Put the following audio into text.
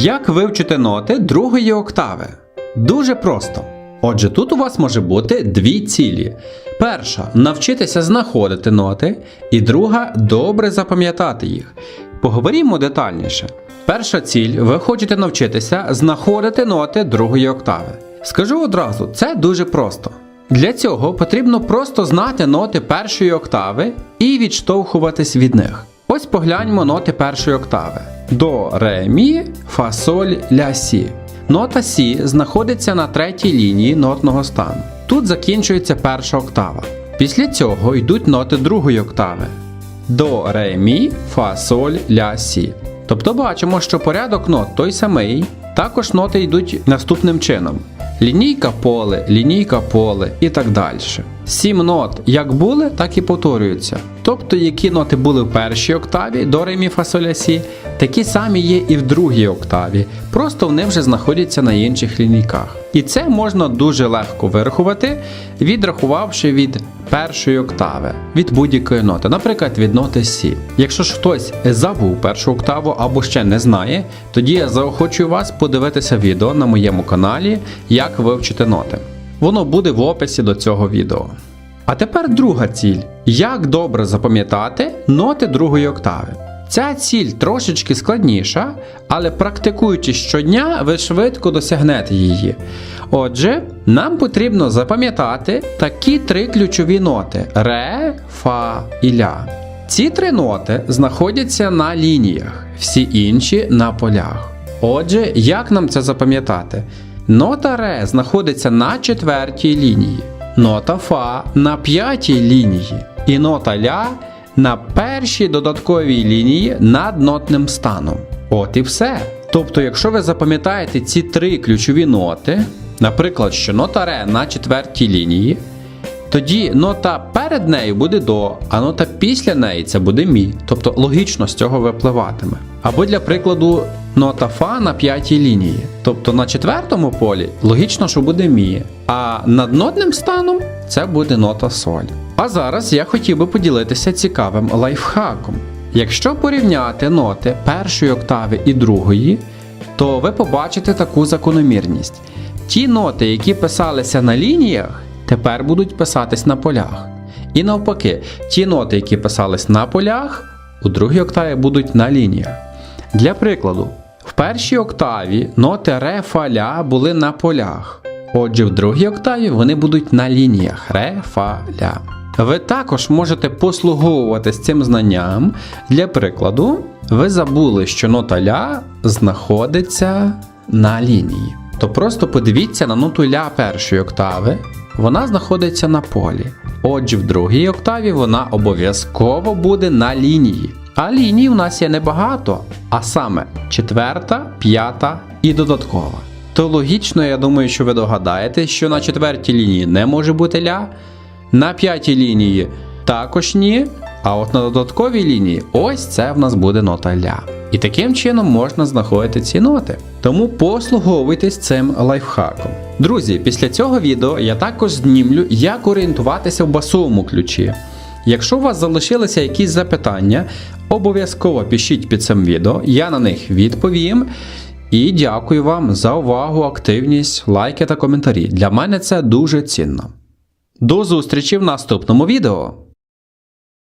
Як вивчити ноти другої октави? Дуже просто. Отже, тут у вас може бути дві цілі. Перша навчитися знаходити ноти, і друга добре запам'ятати їх. Поговоримо детальніше. Перша ціль ви хочете навчитися знаходити ноти другої октави. Скажу одразу, це дуже просто. Для цього потрібно просто знати ноти першої октави і відштовхуватись від них. Ось погляньмо ноти першої октави: до, ре, мі, фа, соль, ля, сі. Нота Сі знаходиться на третій лінії нотного стану. Тут закінчується перша октава. Після цього йдуть ноти другої октави: до, ре, мі, фа, соль, ля, сі. Тобто бачимо, що порядок нот той самий, також ноти йдуть наступним чином: лінійка поле, лінійка поле і так далі. Сім нот як були, так і повторюються. Тобто, які ноти були в першій октаві до ре, мі, фа, соль, ля, сі, такі самі є і в другій октаві, просто вони вже знаходяться на інших лінійках. І це можна дуже легко вирахувати, відрахувавши від першої октави, від будь-якої ноти, наприклад, від ноти Сі. Якщо ж хтось забув першу октаву або ще не знає, тоді я заохочую вас подивитися відео на моєму каналі, як вивчити ноти. Воно буде в описі до цього відео. А тепер друга ціль: як добре запам'ятати ноти другої октави. Ця ціль трошечки складніша, але практикуючи щодня, ви швидко досягнете її. Отже, нам потрібно запам'ятати такі три ключові ноти: ре, фа і ля. Ці три ноти знаходяться на лініях, всі інші на полях. Отже, як нам це запам'ятати? Нота ре знаходиться на четвертій лінії, нота фа на п'ятій лінії і нота ля на першій додатковій лінії над нотним станом. От і все. Тобто, якщо ви запам'ятаєте ці три ключові ноти, наприклад, що нота ре на четвертій лінії, тоді нота перед нею буде до, а нота після неї це буде мі. Тобто логічно з цього випливатиме. Або для прикладу, нота фа на п'ятій лінії. Тобто на четвертому полі логічно, що буде мі, а над нотним станом це буде нота соль. А зараз я хотів би поділитися цікавим лайфхаком. Якщо порівняти ноти першої октави і другої, то ви побачите таку закономірність. Ті ноти, які писалися на лініях, тепер будуть писатись на полях. І навпаки, ті ноти, які писались на полях, у другій октаві будуть на лініях. Для прикладу, в першій октаві ноти ре, фа, ля були на полях. Отже, в другій октаві вони будуть на лініях ре, фа, ля. Ви також можете послуговуватись цим знанням. Для прикладу, ви забули, що нота ля знаходиться на лінії. То просто подивіться на ноту ля першої октави, вона знаходиться на полі. Отже, в другій октаві вона обов'язково буде на лінії. А ліній у нас є небагато, а саме четверта, п'ята і додаткова. То логічно, я думаю, що ви догадаєтесь, що на четвертій лінії не може бути ля, на п'ятій лінії також ні. А от на додатковій лінії ось це в нас буде нота ля. І таким чином можна знаходити ці ноти. Тому послуговуйтесь цим лайфхаком. Друзі, після цього відео я також знімлю, як орієнтуватися в басовому ключі. Якщо у вас залишилися якісь запитання, обов'язково пишіть під цим відео, я на них відповім. І дякую вам за увагу, активність, лайки та коментарі. Для мене це дуже цінно. До зустрічі в наступному відео!